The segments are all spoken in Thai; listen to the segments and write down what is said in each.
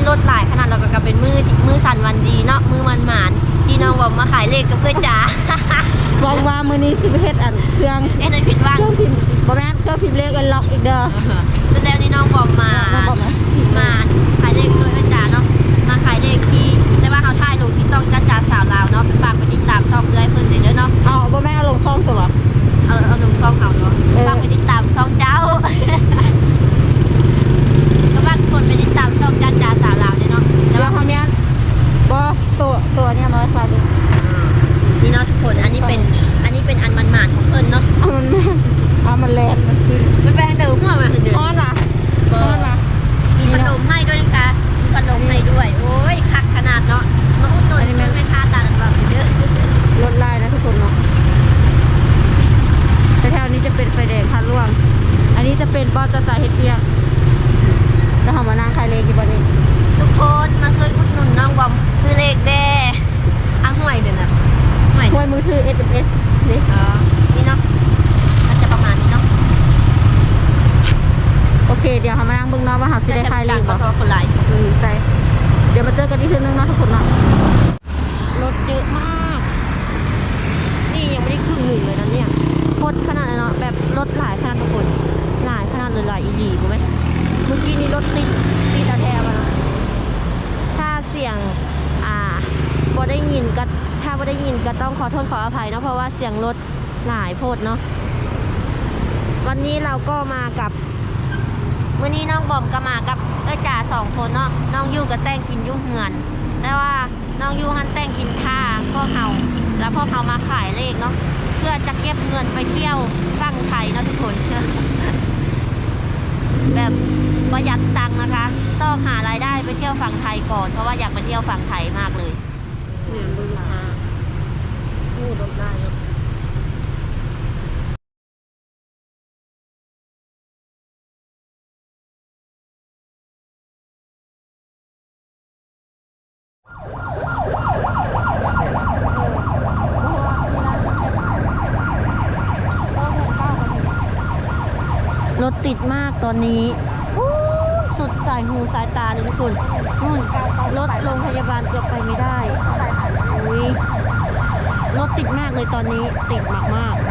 นี้รถหลายขนาดเราก็กลับเป็นมือมือสั่นวันดีเนาะมือมันหมานที่น้องบอกมาขายเลขกับเพื่อนจ๋าหวังว่ามื้อนี้สิไปเฮ็ดอันเครื่องเอ๊ะนั่นผิดว่างเครื่องพิมพ์บ่แม่นเครื่องพิมพ์เลขอันล็อกอีกเด้อจนแล้วนี่น้องบอกมาน้องบอกมามาขายเลขเพื่อนจ๋าเนาะมาขายเลขที่แต่ว่าเขาถ่ายลงที่ซ่องจ้าจ๋าสาวลาวเนาะฝากไปติดตามซ่องเอื้อยเพื่อนเด้อเนาะเอาบ่แม่นเอาลงช่องตัว เฮ็ดเปียกแล้วเฮามานั่งขายเลขอยู่บ่นี้ทุกคนมาช่วยอุดหนุนน้องบอมซื้อเลขแด้อะห่วยเดี๋ยวนะห่วยห้วยมือถือ SMS นี่เออนี่เนาะมันจะประมาณนี้เนาะโอเค เดี๋ยวเฮามานั่งเบิ่งเนาะว่าเฮาสิได้ขายเลขก็บ่เพราะคนหลาย อืมใช่เดี๋ยวมาเจอกันที่เทือนึงเนาะทุกคนเนาะรถเยอะมาก นี่ยังไม่ได้ครึ่งหนึ่งเลยนะเนี่ยโคตรขนาดเลยเนาะแบบรถหลายขนาดทุกคน หลายขนาดเลยลายอีหลีรู้ไหมเมื่อกี้นี้รถติดติดอาแทมาเนาะถ้าเสียงอ่าบ่ได้ยินก็ถ้าบ่ได้ยินก็ต้องขอโทษขออภัยเนาะเพราะว่าเสียงรถหลายโพดเนาะวันนี้เราก็มากับวันนี้น้องบอมก็มากับเอ้จ่าสองคนเนาะน้องยูกับแต้งกินยุ่งเหือนแต่ว่าน้องยูหันแต้งกินท่าพวกเขาแล้วพวกเขามาขายเลขเนาะเพื่อจะเก็บเงินไปเที่ยวฝั่งไทยนะทุกคน แบบประหยัดตังค์นะคะ ต้องหารายได้ไปเที่ยวฝั่งไทยก่อน เพราะว่าอยากไปเที่ยวฝั่งไทยมากเลยเบิ่งราคาพูดรถได้เนาะ รถ ติดมากตอนนี้อู้สุดสายหูสายตาเลยทุกคนนู่นรถโรงพยาบาลเกือบไปไม่ได้อุ้ยรถติดมากเลยตอนนี้ติดมากมากๆ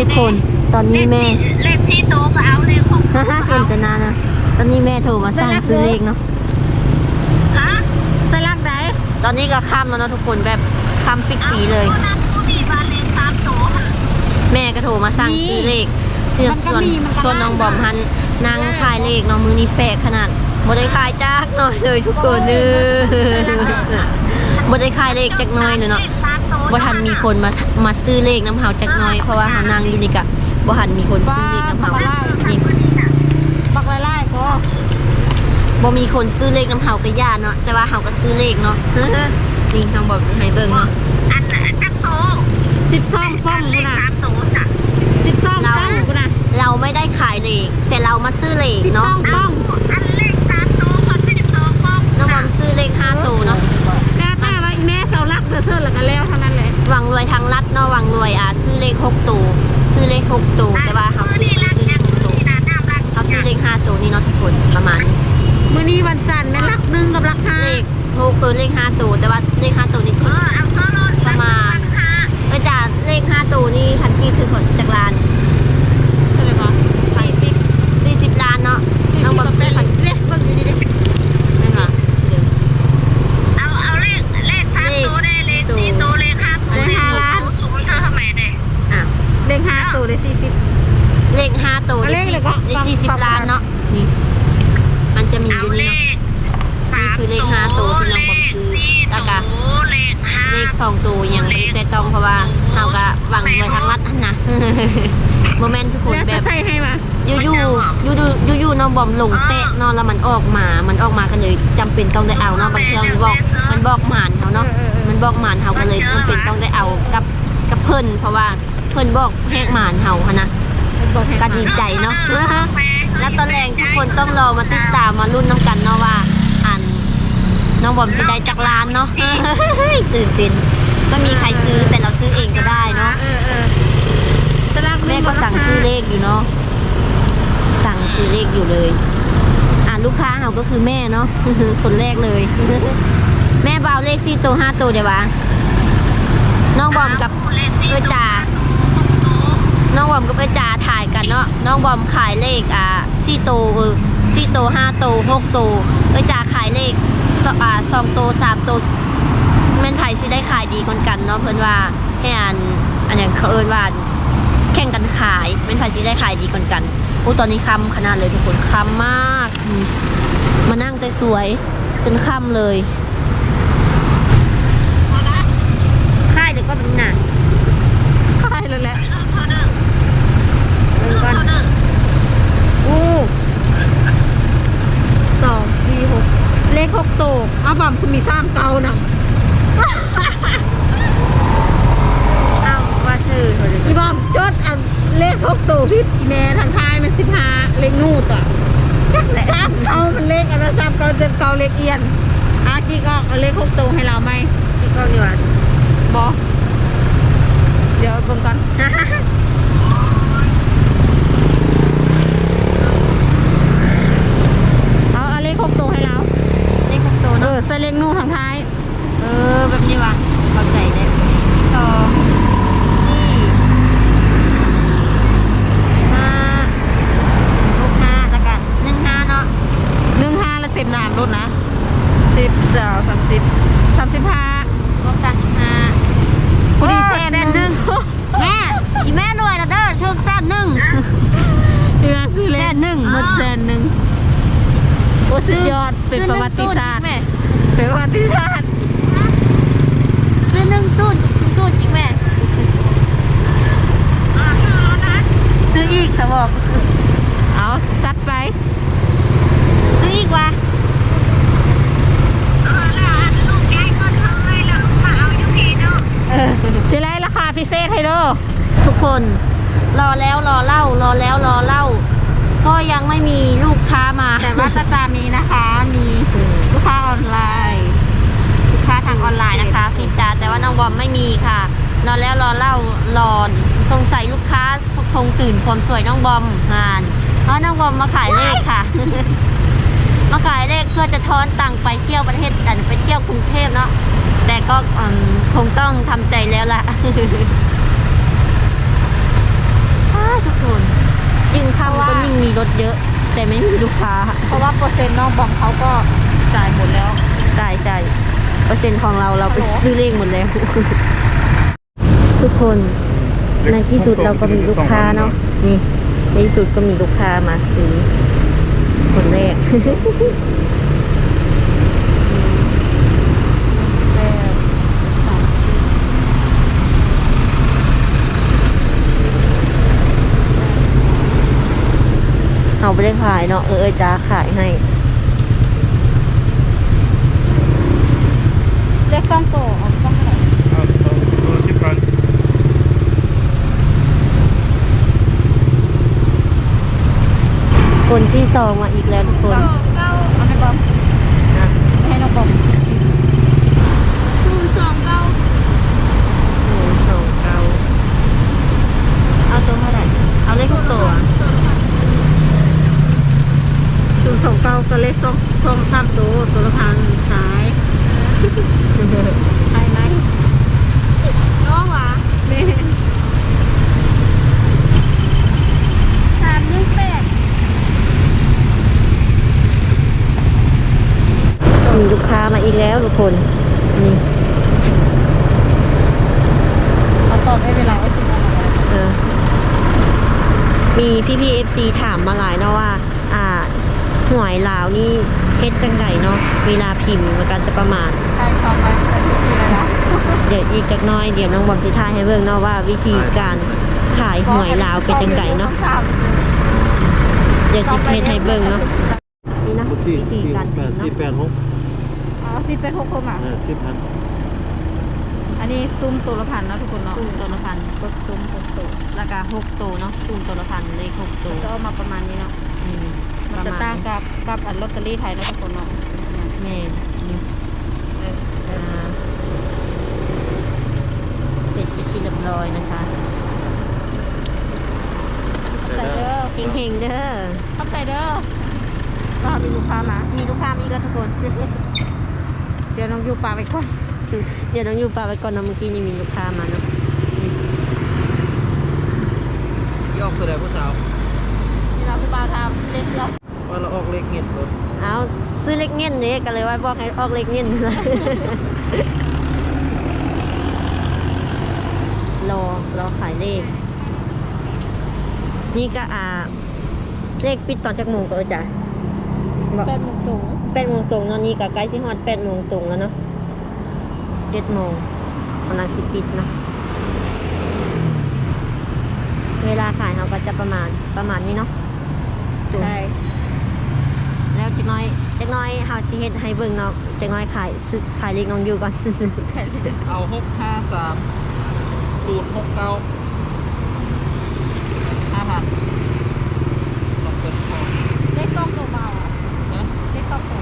ทุกคนตอนนี้แม่เลขที่โต๊ะก็เอาเลขของฮ่าฮ่าเห็นแต่นานนะตอนนี้แม่โทรมาสั่งซื้อเลขเนาะฮะใส่ลักได้ตอนนี้ก็ค่ำแล้วเนาะทุกคนแบบค่ำปิกปีเลยอานั้นผู้มีบ้านเลขสามโต๊ะค่ะแม่ก็โทรมาสั่งซื้อเลข เสื้อส่วนส่วนน้องบอมฮันนางขายเลขเน้องมือนี้แปลกขนาดบ่ได้ขายจักหน่อยเลยทุกคนเด้อบ่ได้ขายเลขจักหน้อยเลยเนาะเลขสามโต๊ะบ่ทันมีคนมามาซื้อเลขน้ำเฮาจักหน้อยเพราะว่าเฮานางอยู่นี่กะบ่ทันมีคนซื้อเลขน้ำเฮานี่บักไล่ๆก็บ่มีคนซื้อเลขน้ำเฮาก็ย่านเนาะแต่ว่าเฮาก็ซื้อเลขเนาะนี่น้องบอกให้เบิ่งเนาะอันอันจักโต๊ะสิบสองป้องเลกูขนะ สามโต๊ะจ้ะสิบสองป้องกูนะเราไม่ได้ขายเลขแต่เรามาซื้อเลขสิบสเนาะองป้องอันเลขสามโต๊ะคนที่หนึ่งโต๊ะป้องน้องบอมซื้อเลข5ตัวเนาะแล้วแต่ว่าอีแม่เสาลักเดือเสื้อแล้วก็แล้วเท่านั้นแหละหวังรวยทางลัดเนาะหวังรวยอะซื้อเลข6ตัวซื้อเลข6ตัวแต่ว่าเฮามือซื้อนี่รักซื้อเลจัขง6ตัวนี่นะน้ำรักเฮาซื้อเลข5ตัวนี่เนาะทุกคนประมาณนี้มื้อนี้วันจันทร์แม่นลักหนึ่งกับลักห้าเลข6คือเลข5ตัวแต่ว่าเลข5ตัวนี่เอคืออเอาโต๊ะรถประมาณค่ะเออจ้ะ เลข5ตัวนี่พันกีบคือผลจากล้านเท่าไหร่คะสี่สิบ40ล้านเนาะน้องบอมซื้อพันเรียกเบิ่งอยู่นี่ดินั่นค่ะเดี๋ยวเอาเอาเลขเลขสามโต๊ะได้เลขสี่โต๊ะเลขห้าโต๊ะเลขห้าสูงเธอทำไมเนี่ยอะเด้งห้าตัวได้สี่สิบเลข5ตัวเลขเลยก็เลขฟัง40ฟังล้านเนาะนี่มันจะมีอเอายู่เลนี่เนาะขนี่คือเลขห้าตัวที่น้องบอมซื้อแล้วก็เลขห้าเลขสองตัวยังไม่ได้ต้องเพราะว่า เฮาก็หวังไว้ทางลัดนั่นนะโมเมนต์ทุกคนแล้วแบจะบใส่ให้มายูยูยูดูยูยูน้องบอมลงเตะเนอนแล้วมันออกมา มันออกมากันเลยจำเป็นต้องได้เอาเนาะบางทีมันบอกมันบอกหมานเขาเนาะ มันบอกหมานเฮาก็เลยจำเป็นต้องได้เอากับกับเพิ่นเพราะว่าเพิ่นบอกแหกหมานเฮาหั้นนะ บอกให้ก็ดีใจเนาะ แล้วตอนแรกทุกคนต้องรอมาติดตามมารุ่นน้ำกันเนาะว่า อันน้องบอมจะได้จากร้านเนาะ ตื่นเต้น ก็มีใครซื้อแต่เราซื้อเองก็ได้เนาะเออเออสลักแม่ก็สั่งซื้อเลขอยู่เนาะสั่งซื้อเลขอยู่เลย อ่าลูกค้าเราก็คือแม่เนาะคนแรกเลย แม่เบาเลขสี่ตัวห้าตัวเดี๋ยววะน้องบอมกับเออจ่าน้องบอมกับเออจ่าถ่ายกันเนาะน้องบอมขายเลขอ่าสี่ตัวเออสี่ตัวห้าตัวหกตัวเออจ่าขายเลขอ่าสองตัวสามตัว แม่นไผ่สิได้ขายดีคนกันเนาะเพื่อนว่าให้อันอันอย่างเขาเอินว่าแข่งกันขายเป็นไผ่สิได้ขายดีคนกันโอ้ตอนนี้ค่ำขนาดเลยทุกคนค่ำมากอืมมานั่งแต่สวยจนค่ำเลยค่ายเดี๋ยวก็เป็นหนาค่ายแล้วแหละเบิ่งก่อนอู้สองสี่หกเลขหกโตกอ้าวบอมคุณมีซ้ำเก่านะ เอ้าว่าซื้อเถอะอีบอมจดอันเลขหกโตกพี่อีแม่ทางท้ายมันสิบห้าเลขนูดอะจักแหละซ้ำเก่ามันเลขอันนั้นซ้ำเก่าจนเก่าเลขเอียนอากี้ก็เอาเลขหกโตกให้เราไหมพี่ก็ดีกว่าบอเดี๋ยวเบิ่งก่อนเอาเอาเลขหกโตวให้เราเลขหกตัวเอเนาะอใส่เลขนู่นทางท้ายเออแบบนี้ว่ะเข้าใจได้สองนี่ห้าหกห้าแล้วกันหนึ่งห้าเนาะหนึ่งห้าแล้วเต็มน้ำรถนะสิบเจ้าสามสิบสามสิบห้าลบสามสิบห้าพอดีโแสนหนึ่งแม่อีแม่หน่วยละเด้อถึงแสนหนึ่งเพื่อซื้อเลแสขนหนึ่งหมดแสนหนึ่งโอ้สุดยอดเป็นประวัติศาสตร์แม่เป็นประวัติศาสตร์ซื้อหนึ่ง สูตรสูตรจริงแม่ ซื้ออีกสบอกเอาจัดไป ซื้ออีกว่ะเออสิไลราคาพิเศษให้เด้อทุกคน รอแล้วรอเล่ารอแล้วรอเล่า ก็ยังไม่มีลูกค้ามา แต่ว่าตาตามีนะคะ มีลูกค้าออนไลน์ลูกค้าทางออนไลน์นะคะพี่จ๋าแต่ว่าน้องบอมไม่มีค่ะรอแล้วรอเล่ารอสงสัยลูกค้าคงตื่นความสวยน้องบอมงานเพราะน้องบอมมาขายเลขค่ะ มาขายเลขเพื่อจะทอนตังค์ไปเที่ยวประเทศอันไปเที่ยวกรุงเทพเนาะแต่ก็อืมคงต้องทำใจแล้วล่ะอ้าทุกคนยิ่งค่ำก็ยิ่งมีรถเยอะ แต่ไม่มีลูกค้า เพราะว่าเปอร์เซ็นต์น้องบอมเขาก็จ่ายหมดแล้วใช่ใช่ เปอร์เซ็นต์ของเราเราไปซื้อเลขหมดแล้ว ทุกคนในที่สุดเราก็มีลูกค้าเนาะนี่ในที่สุดก็มีลูกค้ามาซื้อคนแรกเอาไปได้ขายเนาะเออเออจ้าขายให้ เลข ซ่องโตเอาซ่องเท่าไหร่ตัวสิบพันคนที่สองมาอีกแล้วทุกคนเอาให้บอมนะให้น้องบอมศูนย์สองเก้าหนึ่งสองเก้าเอาตัวเท่าไหร่ เอาเลขทุกตัวศูนย์สองเก้าก็เลขซ่องซ่องข้ามโตตัวละพันขาย ใช่ไหมน้องวะแม่สามหนึ่งแปดมีลูกค้ามาอีกแล้วทุกคน นี่เอาตอบให้เวลาไอ้สิบนาทีเออ มีพี่พีเอฟซีถามมาหลายเนาะว่า หวยลาวนี่เฮ็ดจังไดเนาะเวลาพิมพ์มันกันจะประมาณใช่สองไปเกิดที่อะไรนะเดี๋ยวอีกจักหน้อยเดี๋ยวน้องบอมสิทายให้เบิ่งเนาะว่าวิธีการขายหวยลาวเป็นจังไดเนาะเดี๋ยวสิเพจให้เบิ่งเนาะนี่นะวิธีการพิมพ์เนาะสี่แปดหกเอาสิเป็นหกคนอะสิบพันอันนี้ซุ้มตัวละพันเนาะทุกคนเนาะซูมตัวละพันกดซุ้มหกตัวแล้วก็หกตัวเนาะซูมตัวละพันเลขหกตัวจะเอามาประมาณนี้เนาะอื มปมันระจะมาณต่างนี้กับกับอันลอตเตอรี่ไทยเนาะทุกคนเนาะแม่นี่เออเออ่อาเสร็จไปนที่เรียบร้อยนะคะเข้าใจเด้อเฮงๆเด้อเข้าใจเด้อก็มีลูกค้ามา มีลูกค้ามีก็ทุกคน เดี๋ยวน้องยูปลาไปก่อน เดี๋ยวน้องอยู่ปลาไปก่อนนะเมื่อกี้นี่มีลูกค้ามาเนาะที่ออกคืออะไรผู้สาวนี่เราคือปลาทำเล็กเรา ว่าเราออกเลขเงียบรถเอาซื้อเล็กเงี้ยนเนี่ยก็เลยว่าบอกให้ออกเล็กเงี้ยนเลยรอรอขายเลข นี่ก็อ่า เลขปิดตอนจักโมงก็เออจ้ะบอกแปดโมงตรงแปดโมงตรงเนาะนี่ก็ใกล้สิฮอดแปดโมงตรงแล้วเนาะเจ็ดโมงกำลังสิปิดเนาะเวลาขายเขาก็จะประมาณประมาณนี้เนาะใช่แล้วจักห น้อยจักน้อยเฮาสิเฮ็ดให้เบิ่งเนาะจักน้อยขายซื้อขายเลขน้องอยู่ก่อน เอาหกห้าสามศูนย์หกเก้าพันลองเปิดคอ เลขต้องตัวเบาอะ นะ เลขต้องตัว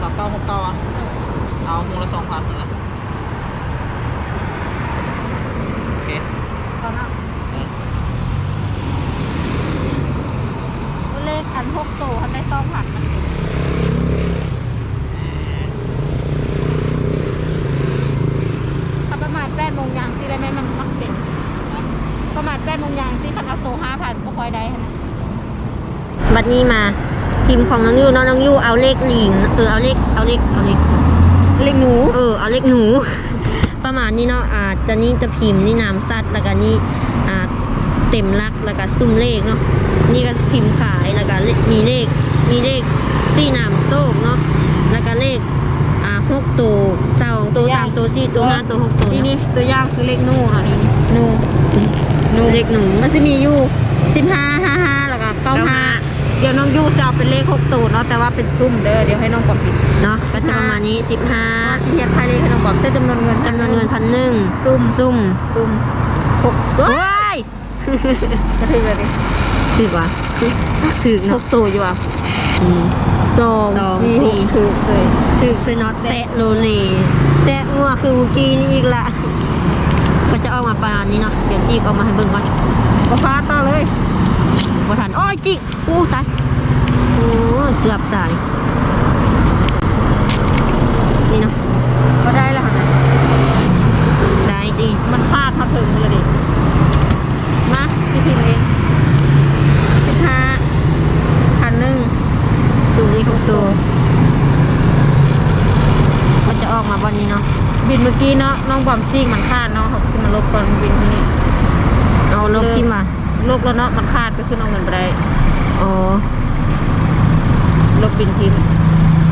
สามเก้าหกเก้าอะ เอามูละสองพันนะโอเค ตอนนั้น เออ เลขอันหกตัวทันได้ต้องผักมันถ้าประมาณแปดโมงยางสิได้ไหมมันมักเป็น นะ ประมาณแปดโมงยางสิคันเอาตัวห้าพันก็ค่อยได้นะ บัด นี้มาพิมพ์ของน้องยูเนาะน้องยูเอาเลขหลิงเออเอาเลขเอาเลขเอาเลขเลขหนู เออเอาเลขหนู ประมาณนี้เนาะอ่าจะนี่จะพิมพ์นี่นามสัตว์แล้วก็นี่อ่าเต็มลักษณ์แล้วก็ซุ่มเลขเนาะนี่ก็พิมพ์ขายแล้วก็เลขมีเลขมีเลขสี่นามโซ่เนาะแล้วก็เลขอ่าหกตัวสองตัวสามตัวสี่ตัวห้าตัวหกตัวนี่เนาะนี่ตัวอย่างคือเลขหนูเนาะนี่หนูหนูเลขหนูมันจะมีอยู่สิบห้าห้าห้าแล้วก็เก้าห้า เดี๋ยวน้องยูจะเอาเป็นเลขหกตัวเนาะแต่ว่าเป็นซุ่มเด้อเดี๋ยวให้น้องบอกปิดเนาะก็จะประมาณนี้สิบห้าที่เทียบไทยเลขให้น้องบอกเส้นจำนวนเงินจำนวนเงินพันหนึ่งซุ่มซุ่มซุ่มหกว้ายจะถึงเลยดิถือวะถือหเนาะกตัวอยู่อะอืมสองสองสี่สี่คือเลยถือเซนอตแตะโลเลแตะงัวคือเมื่อกี้นี่อีกละก็จะออกมาประมาณนี้เนาะเดี๋ยวจีกออกมาให้เบิ่งก่อนมาฟ้าต่อเลย บ่ทันโอ้ยจิกอู้ตายโอ้เกือบตายนี่เนาะ ก็ได้แล้วค่ะนะ ได้ดี มันพลาดมาถึงเลยดิมาพี่พิมพ์เองสิบห้าพันหนึ่ง สูงอีกหกตัวมันจะออกมาวันนี้เนาะ บินเมื่อกี้เนาะน้องบอมซิ่งมันคาดเนาะเขาจะมาลบก่อนบินที่นี่ เอาลบที่มา ลบแล้วเนาะมันคาดไปขึ้นเอาเงินไปได้ อ๋อ ลบบินทิม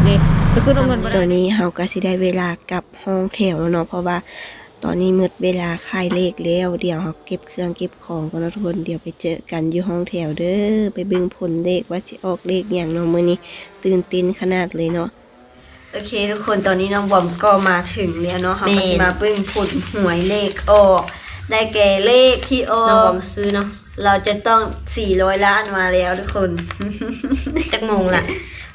เด็ไปขึ้นเอาเงินไป ต ได้ อนนี้เฮาก็สิได้เวลากลับห้องแถวแล้วเนาะเพราะว่าตอนนี้มืดเวลาคายเลขแล้วเดี๋ยวเฮาเก็บเครื่องเก็บของกันเนาะทุกคนเดี๋ยวไปเจอกันอยู่ห้องแถวเด้อไปเบิ่งผลเลขว่าสิออกเลขอย่างเนาะมื้อนี้ตื่นเต้นขนาดเลยเนาะโอเค ทุกคนตอนนี้น้องบอมก็มาถึงแล้วเนาะเฮาก็สิมาเบิ่งผลหวยเลขออก ได้แก่เลขที่ออน้องบกอมซื้อเนาะเราจะต้อง400ล้านมาแล้วทุกคนจักโมงละ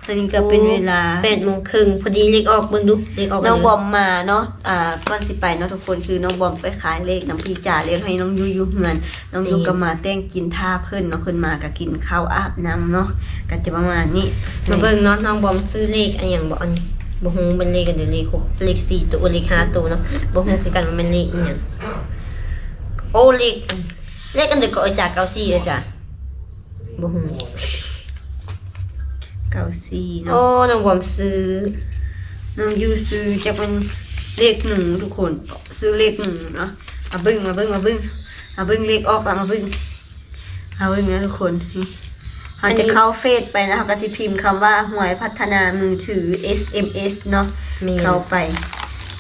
ตอนนี้ก็เป็นเวลาแปดโมงครึ่งพอดีเลขออกเบิ่งดูเลขออกน้องเลยบอมมาเนาะอ่าก่อนสิไปเนาะทุกคนคือน้องบอมไปขายเลขน้ำพี่จ่าเลี้ยงให้น้องยูยูเฮือนน้องยูก็มาแต่งกินท่าเพิ่นเนาะเพิ่นมาก็กินข้าวอาบน้ำเนาะก็จะประมาณนี้มาเบิ่งเนาะน้องบอมซื้อเลขอันหยังบ่อันนี้บ่ฮู้เป็นเลขกันเดี๋ยวเลขหกเลขสี่ตัวเลขห้าตัวเนาะบ่ฮู้คือกันว่ามันเลขอีหยังโอ้เลขเลขกันเดี๋ยวก็เอาจากเก้าสี่เอาจ้ะบ่ฮู้ เก้าสี่โอ้เนาะน้องบอมซื้อ น้องยูซื้อจะเป็นเลขหนึ่งทุกคนซื้อเลขหนึ่งเนาะมาเบิ้งมาเบิ้งมาเบิ้งมาเบิ้งเลขออกแล้วมาเบิ้งมาเบิ้งนะทุกคนนี่เราจะเข้าเฟซไปนะเขาก็จะพิมพ์คำว่าหวยพัฒนามือถือ SMS เนาะมีเข้าไป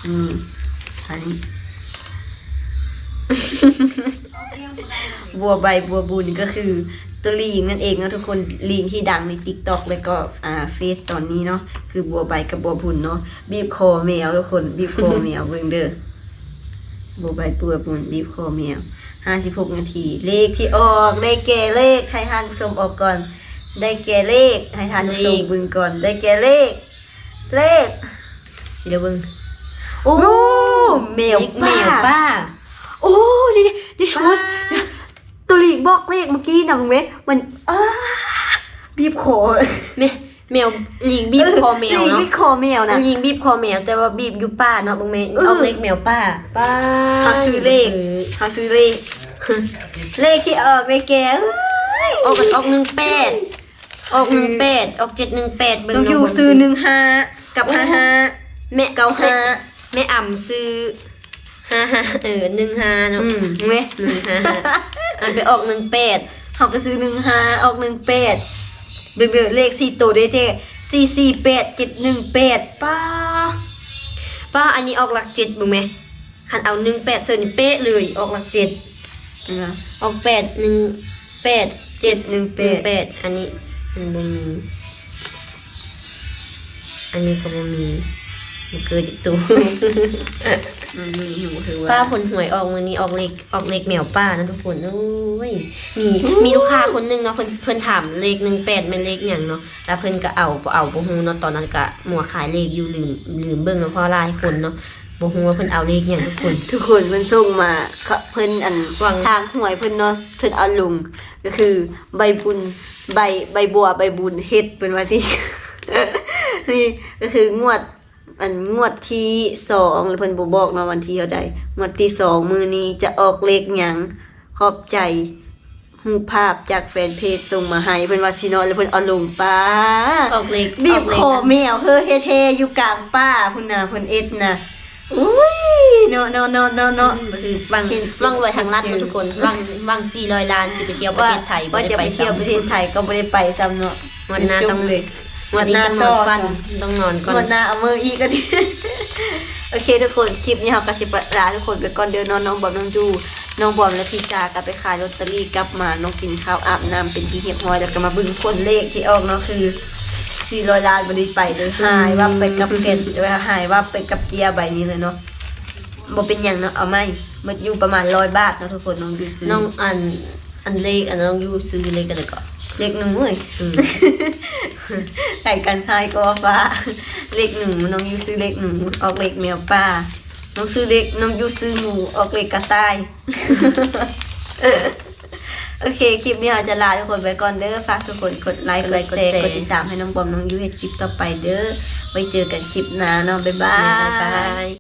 อืมอันนี้บัวใบบัวบุญก็คือ ตัวลิงนั่นเองนะทุกคนลิงที่ดังใน t ิ k t o k แล้วก็อ่าเฟซตอนนี้เนาะคือบัวใบกับบัวบุญเนาะบีบคอแมวทุกคนบีบคอแมวเบิ่งเด้อบัวใบบัวบุญบีบคอแมวห้าสิบหกนาที เลขที่ออกได้แก่เลขให้ท่านผู้ชมออกก่อน ได้แก่เลขให้ท่านผู้ชมเบิ่งก่อน ได้แก่เลข เลขสิเดี๋ยวเบิ่งโอ้แมวเลขแมป้าวป้าโอ้นี่นี่ทุกคนตัวหลีก บอกเลขเมื่อกี้นะมึงไหมมันอ้าบีบคอแม่แมวลิงบีบคอแมวลิงเนาะบีบคอแมวนะลิงบีบคอแมวแต่ว่าบีบอยู่ป้าเนาะบางเมนเออเอาเล็กแมวป้าป้าเขาซื้อเลขเขาซื้อเลขเลขที่ออกเลยแกเอ้ยออกกันออกหนึ่งแปดออกหนึ่งแปดออกเจ็ดหนึ่งแปดเบิ่งน้องเนาะอยู่บ่ซื้อหนึ่งห้ากับห้าห้าแม่เก้าห้าแม่อ่ำซื้อห้าห้าเออหนึ่งห้าเนาะอืมเว้ยหนึ่งห้า อันไปออกหนึ่งแปดเขาก็ซื้อหนึ่งห้าออกหนึ่งแปดเบื่อเบเลขสี่ตัวได้เท่สี่สี่แปดเจ็ดหนึ่งแปดป้าป้าอันนี้ออกหลักเจ็ดบุ้งไหมคันเอาหนึ่งแปดเซนเป๊ะเลยออกหลักเจ็ดออกแปดหนึ่งแปดเจ็ดหนึ่งแปดแปดอันนี้มันบ่มีอันนี้ก็บ่มีมัน เกิดจากตัวอืมหนูถือป้าว่าผลหวยออกมือนี้ออกเลขออกเลขแมวป้านะทุกคนโอ้ยมีมีลูกค้าคนหนึงเนาะเพิ่นเพิ่นถามเลขหนึ่งแปดเป็นเลขหยังเนาะแล้วเพิ่นก็เอาบ่เอาบ่ฮู้เนาะตอนนั้นก็หมัวขายเลขอยู่ลืมลืมเบิ่งเนาะเพราะหลายคนเนาะบ่ฮู้ว่าเพิ่นเอาเลขหยังทุกคน ทุกคนเพิ่นส่งมาเขาเพิ่นอันหวังทางหวยเพิ่นเนาะเพิ่นเอาลุงก็คือใบบุญใบใบบัวใบบุญเฮ็ดเป็นว่าที่นี่ก็คืองวด อันงวดที่สองเพิ่นบ่บอกเนาะวันที่เท่าใดงวดที่สองมือนี้จะออกเลขหยังขอบใจรูปภาพจากแฟนเพจส่งมาให้เพิ่นว่าสิเนาะแล้วเพิ่นเอาลงป้าออกเลขบีอบอกเลคขอแมวเฮ้อเท่ๆอยู่กลางป่าพุ่นน่ะเพิ่นเอ็ดน่ะอุ้ยเนาะเนาะเนาะเนาะเนาะก็คือบางเห็นบางรวยทางรัฐเนาะทุกคนบางบาง400ล้านสิไปเที่ยวประเทศไทยบ่ว่าได้จะไปไปเที่ยวประเทศไทยก็ไม่ได้ไปซ้ำเนาะงวดหน้าต้องเลย งวดนี้ต้องนอนฟันต้องนอนก่อนงวดหน้าเอามืออีกก็ดีโอเคทุกคนคลิปนี้เราก็จะลาทุกคนไปก่อนเดินนอนน้องบอมน้องจูน้องบอมและพี่จากลับไปขายลอตเตอรี่กลับมาน้องกินข้าวอาบน้ำเป็นที่เรียบร้อยแล้วก็มาเบึงคนเลขที่ออกเนาะคือ400ล้านบ่ได้ไปเลยหายว่าไปกับเกนหายว่าไปกับเกียร์ใบนี้เลยเนาะบ่เป็นหยังเนาะเอาไหมหมดอยู่ประมาณ100บาทเนาะทุกคนน้องดูซื้อน้องอันอันเลขอันน้องยูซื้อเลขกันเลยก็ เลขหนึ่งเว้ยอืมไก่กันทายก็ฟ้า เลขหนึ่งน้องยูซื้อเลขหนึ่งออกเลขแมวป้า น้องซื้อเลขน้องยูซื้อหมูออกเลขกระต่ายโอเค คลิปนี้เราจะลาทุกคนไปก่อนเด้อ ฝากทุกคนกดไลค์ กดแชร์ กดติดตามให้น้องบอมน้องยูให้คลิปต่อไปเด้อ ไว้เจอกันคลิปหน้าเนาะ บ๊ายบาบ๊ายบายย